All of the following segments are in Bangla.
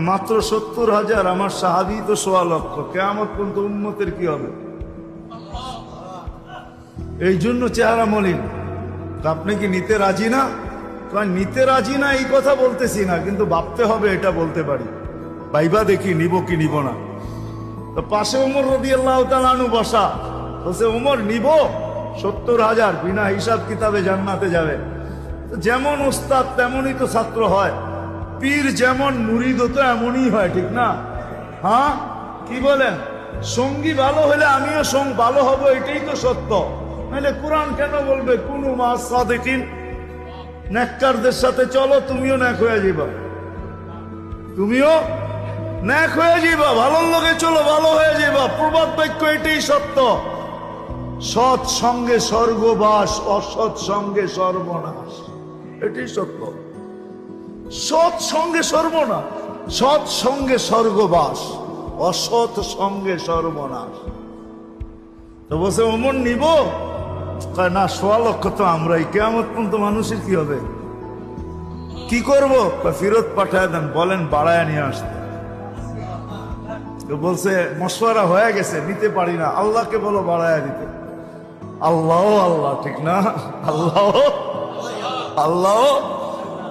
মাত্র সত্তর হাজার আমার সাহাবি তো সোয়া লক্ষ। কেমন পর্যন্ত উন্মতের কি হবে? এই জন্য চেহারা মলিন। আপনি কি নিতে রাজি না? নিতে রাজি না, এই কথা বলতেছি না, কিন্তু ভাবতে হবে এটা বলতে পারি। ভাইবা দেখি, নিব কি নিব না। তো পাশে উমর রদি আল্লাহ তালানু বসা। বলছে, উমর, নিব। সত্তর হাজার, বিনা হিসাব কিতাবে জান্নাতে যাবে। যেমন উস্তাদ তেমনই তো ছাত্র হয়। পীর যেমন মুরিদ তো এমনই হয়, ঠিক না? হ্যাঁ? কি বলেন? সঙ্গী ভালো হলে আমিও সঙ্গ, ভালো হব, এটাই তো সত্য। নাহলে কোরআন কেন বলবে? কোন মাস সাদেকিন। নেককারদের সাথে চলো, তুমিও ন্যাক হয়ে যাবা তুমিও ন্যাক হয়ে যাবা ভালোর লোকে চলো, ভালো হয়ে যাবা প্রবাদ বাক্য এটাই সত্য। সৎ সঙ্গে স্বর্গবাস, অসৎ সঙ্গে সর্বনাশ। এটাই সত্য। সৎ সঙ্গে সর্বনাশ, সৎ সঙ্গে স্বর্গবাস, অসৎ সঙ্গে সর্বনাশ। তো বসে অমন নিব? কয়, না, সোয়া লক্ষ তো আমরাই। কেমন পর্যন্ত মানুষের কি হবে? কি করব? ফিরত পাঠায় দেন, বলেন, বাড়ায় নিয়ে আসতে। তো বলছে, মশওয়ারা হয়ে গেছে, নিতে পারি না। আল্লাহকে বলো, বাড়ায় দিতে। আল্লাহ আল্লাহ, ঠিক না? আল্লাহ আল্লাহ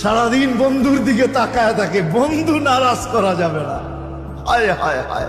সারাদিন বন্ধুর দিকে তাকায় থাকে বন্ধু নারাজ করা যাবে না। হায় হায় হায়